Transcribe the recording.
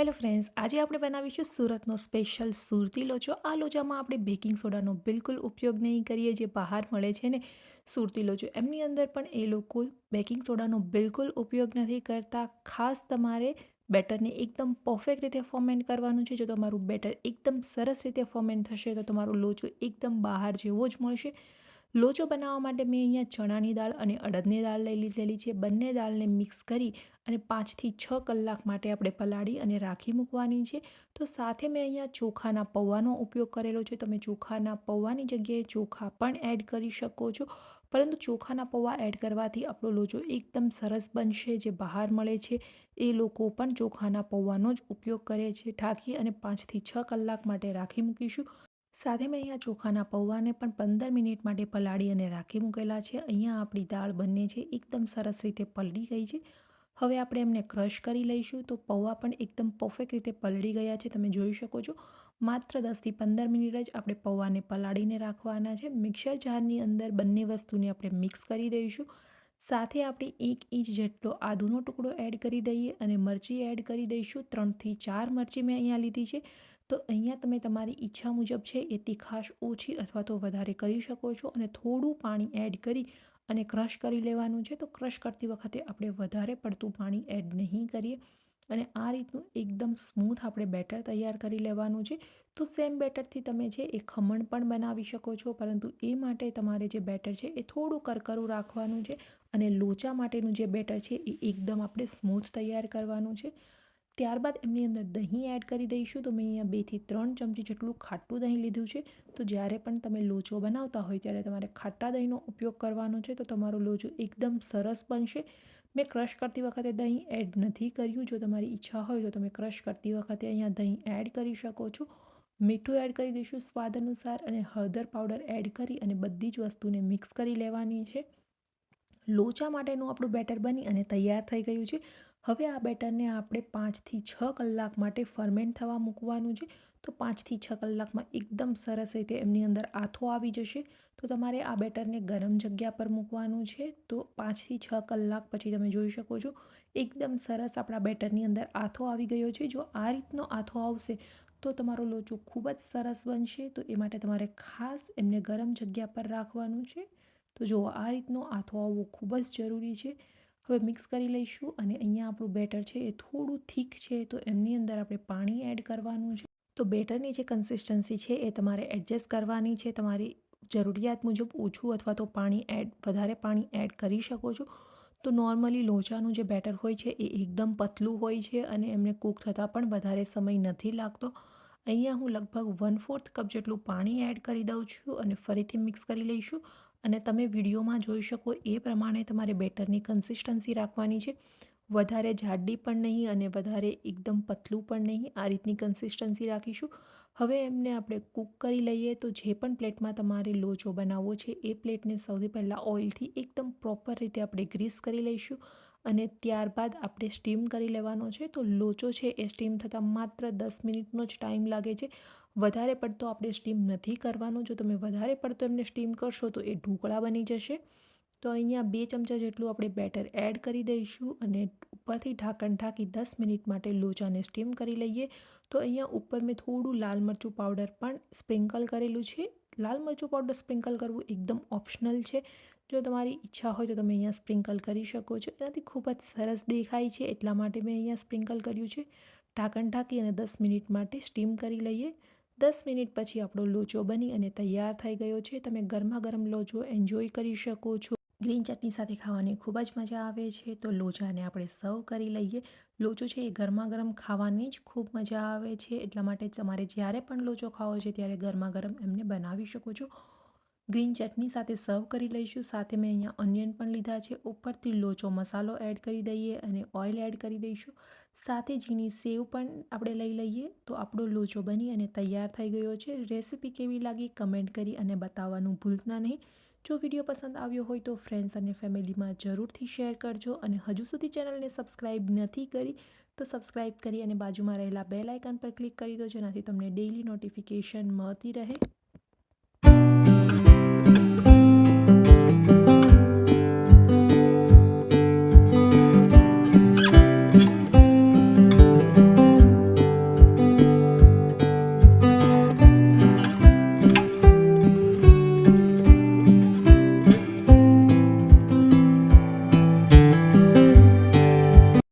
Hello friends, આજે આપણે બનાવીશું સુરતનો સ્પેશિયલ સુરતી લોચો. આ લોચામાં આપણે બેકિંગ સોડાનો બિલકુલ ઉપયોગ નહીં કરીએ, જે બહાર મળે છે ને સુરતી લોચો. એમની અંદર પણ એ લોકો બેકિંગ સોડાનો બિલકુલ ઉપયોગ નથી કરતા. ખાસ તમારે બેટરને એકદમ પરફેક્ટ રીતે ફોમેન્ટ કરવાનું છે. જો તમારું બેટર એકદમ સરસ રીતે ફોમેન્ટ થશે, તો તમારો લોચો એકદમ બહાર જેવો જ મળશે. લોચો બનાવવા માટે મેં અહીંયા ચણાની દાળ અને અડદની દાળ લઈ લીધેલી છે. બંને દાળને મિક્સ કરી અને પાંચથી છ કલાક માટે આપણે પલાળી અને રાખી મૂકવાની છે. તો સાથે મેં અહીંયા ચોખાના પૌવાનો ઉપયોગ કરેલો છે. તમે ચોખાના પૌવાની જગ્યાએ ચોખા પણ એડ કરી શકો છો. પરંતુ ચોખાના પૌવા એડ કરવાથી આપણો લોચો એકદમ સરસ બનશે, જે બહાર મળે છે. એ લોકો પણ ચોખાના પૌવાનો જ ઉપયોગ કરે છે. ઢાંકી અને પાંચથી છ કલાક માટે રાખી મૂકીશું. સાથે મેં અહીંયા ચોખાના પૌવાને પણ પંદર મિનિટ માટે પલાળી અને રાખી મૂકેલા છે. અહીંયા આપણી દાળ બંને છે, એકદમ સરસ રીતે પલળી ગઈ છે. હવે આપણે એમને ક્રશ કરી લઈશું. તો પૌવા પણ એકદમ પરફેક્ટ રીતે પલળી ગયા છે, તમે જોઈ શકો છો. માત્ર દસથી પંદર મિનિટ જ આપણે પૌવાને પલાળીને રાખવાના છે. મિક્સર જારની અંદર બંને વસ્તુને આપણે મિક્સ કરી દઈશું. સાથે આપણે એક ઇંચ જેટલો આદુનો ટુકડો એડ કરી દઈએ અને મરચી એડ કરી દઈશું. ત્રણથી ચાર મરચી મેં અહીંયા લીધી છે. તો અહીંયા તમે તમારી ઈચ્છા મુજબ છે એ તીખાશ ઓછી અથવા તો વધારે કરી શકો છો અને થોડું પાણી એડ કરી અને ક્રશ કરી લેવાનું છે તો ક્રશ કરતી વખતે આપણે વધારે પડતું પાણી એડ નહીં કરીએ. અને આ રીતનું એકદમ સ્મૂથ આપણે બેટર તૈયાર કરી લેવાનું છે. તો સેમ બેટરથી તમે છે એ ખમણ પણ બનાવી શકો છો, પરંતુ એ માટે તમારે જે બેટર છે એ થોડું કરકરું રાખવાનું છે અને લોચા માટેનું જે બેટર છે એ એકદમ આપણે સ્મૂથ તૈયાર કરવાનું છે. ત્યારબાદ એમની અંદર દહીં એડ કરી દઈશું. તો મેં અહીંયા બેથી ત્રણ ચમચી જેટલું ખાટું દહીં લીધું છે. તો જ્યારે પણ તમે લોચો બનાવતા હોય ત્યારે તમારે ખાટા દહીંનો ઉપયોગ કરવાનો છે. તો તમારો લોચો એકદમ સરસ બનશે. મેં ક્રશ કરતી વખતે દહીં એડ નથી કર્યું. જો તમારી ઈચ્છા હોય તો તમે ક્રશ કરતી વખતે અહીંયા દહીં એડ કરી શકો છો. મીઠું એડ કરી દઈશું સ્વાદ અનુસાર અને હળદર પાવડર એડ કરી અને બધી જ વસ્તુને મિક્સ કરી લેવાની છે. લોચા માટેનું આપણું બેટર બની અને તૈયાર થઈ ગયું છે. હવે આ બેટરને આપણે પાંચથી છ કલાક માટે ફરમેન્ટ થવા મૂકવાનું છે. તો પાંચથી છ કલાકમાં એકદમ સરસ રીતે એમની અંદર આથો આવી જશે. તો તમારે આ બેટરને ગરમ જગ્યા પર મૂકવાનું છે. તો પાંચથી છ કલાક પછી તમે જોઈ શકો છો, એકદમ સરસ આપણા બેટરની અંદર આથો આવી ગયો છે. જો આ રીતનો આથો આવશે, તો તમારો લોચો ખૂબ જ સરસ બનશે. તો એ માટે તમારે ખાસ એમને ગરમ જગ્યા પર રાખવાનું છે. તો જુઓ, આ રીતનો આથો આવવો ખૂબ જ જરૂરી છે. હવે મિક્સ કરી લઈશું અને અહીંયા આપણું બેટર છે એ થોડું થીક છે, તો એમની અંદર આપણે પાણી એડ કરવાનું છે. તો બેટરની જે કન્સિસ્ટન્સી છે એ તમારે એડજસ્ટ કરવાની છે, તમારી જરૂરિયાત મુજબ ઓછું અથવા તો પાણી એડ, વધારે પાણી એડ કરી શકો છો. તો નોર્મલી લોચાનું જે બેટર હોય છે એ એકદમ પતલું હોય છે અને એમને કૂક થતાં પણ વધારે સમય નથી લાગતો. અહીંયા હું લગભગ વન ફોર્થ કપ જેટલું પાણી એડ કરી દઉં છું અને ફરીથી મિક્સ કરી લઈશું. અને તમે વિડીયોમાં જોઈ શકો એ પ્રમાણે તમારે બેટરની કન્સિસ્ટન્સી રાખવાની છે. વધારે જાડી પણ નહીં અને વધારે એકદમ પતલું પણ નહીં, આ રીતની કન્સિસ્ટન્સી રાખીશું. હવે એમને આપણે કૂક કરી લઈએ તો જે પણ પ્લેટમાં તમારે લોચો બનાવવો છે, એ પ્લેટને સૌથી પહેલાં ઓઇલથી એકદમ પ્રોપર રીતે આપણે ગ્રીસ કરી લઈશું અને ત્યારબાદ આપણે સ્ટીમ કરી લેવાનો છે. તો લોચો છે એ સ્ટીમ થતાં માત્ર દસ મિનિટનો જ ટાઈમ લાગે છે. વધારે પડતો આપણે સ્ટીમ નથી કરવાનો. જો તમે વધારે પડતો એમને સ્ટીમ કરશો તો એ ઢોકળા બની જશે. તો અહીંયા બે ચમચા જેટલું આપણે બેટર એડ કરી દઈશું અને ઉપરથી ઢાંકણ ઢાંકી દસ મિનિટ માટે લોચાને સ્ટીમ કરી લઈએ. તો અહીંયા ઉપર મેં થોડું લાલ મરચું પાવડર પણ સ્પ્રિંકલ કરેલું છે. લાલ મરચું પાવડર સ્પ્રિંકલ કરવું એકદમ ઓપ્શનલ છે. જો તમારી ઈચ્છા હોય તો તમે અહીંયા સ્પ્રિંકલ કરી શકો છો. એનાથી ખૂબ જ સરસ દેખાય છે એટલા માટે મેં અહીંયા સ્પ્રિંકલ કર્યું છે. ઢાંકણ ઢાંકી અને દસ મિનિટ માટે સ્ટીમ કરી લઈએ. દસ મિનિટ પછી આપણો લોચો બની અને તૈયાર થઈ ગયો છે. તમે ગરમા ગરમ લોચો એન્જોય કરી શકો છો. ગ્રીન ચટણી સાથે ખાવાની ખૂબ જ મજા આવે છે. તો લોચાને આપણે સર્વ કરી લઈએ. લોચો છે એ ગરમા ગરમ ખાવાની જ ખૂબ મજા આવે છે. એટલા માટે તમારે જ્યારે પણ લોચો ખાવો છે, ત્યારે ગરમા ગરમ એમને બનાવી શકો છો. ગ્રીન ચટણી સાથે સર્વ કરી લઈશું. સાથે મેં અહીંયા ઓનિયન પણ લીધા છે. ઉપરથી લોચો મસાલો એડ કરી દઈએ અને ઓઇલ એડ કરી દઈશું. સાથે ઝીણી સેવ પણ આપણે લઈ લઈએ. તો આપણો લોચો બની અને તૈયાર થઈ ગયો છે. રેસીપી કેવી લાગી કમેન્ટ કરી અને બતાવવાનું ભૂલતા નહીં. જો વીડિયો પસંદ આવ્યો હોય તો ફ્રેન્ડ્સ અને ફેમિલીમાં જરૂરથી શેર કરજો અને હજુ સુધી ચેનલને સબસ્ક્રાઈબ નથી કરી તો સબસ્ક્રાઈબ કરી અને બાજુમાં રહેલા બે લાઇકન પર ક્લિક કરી દો જેનાથી તમને ડેઇલી નોટિફિકેશન મળતી રહે.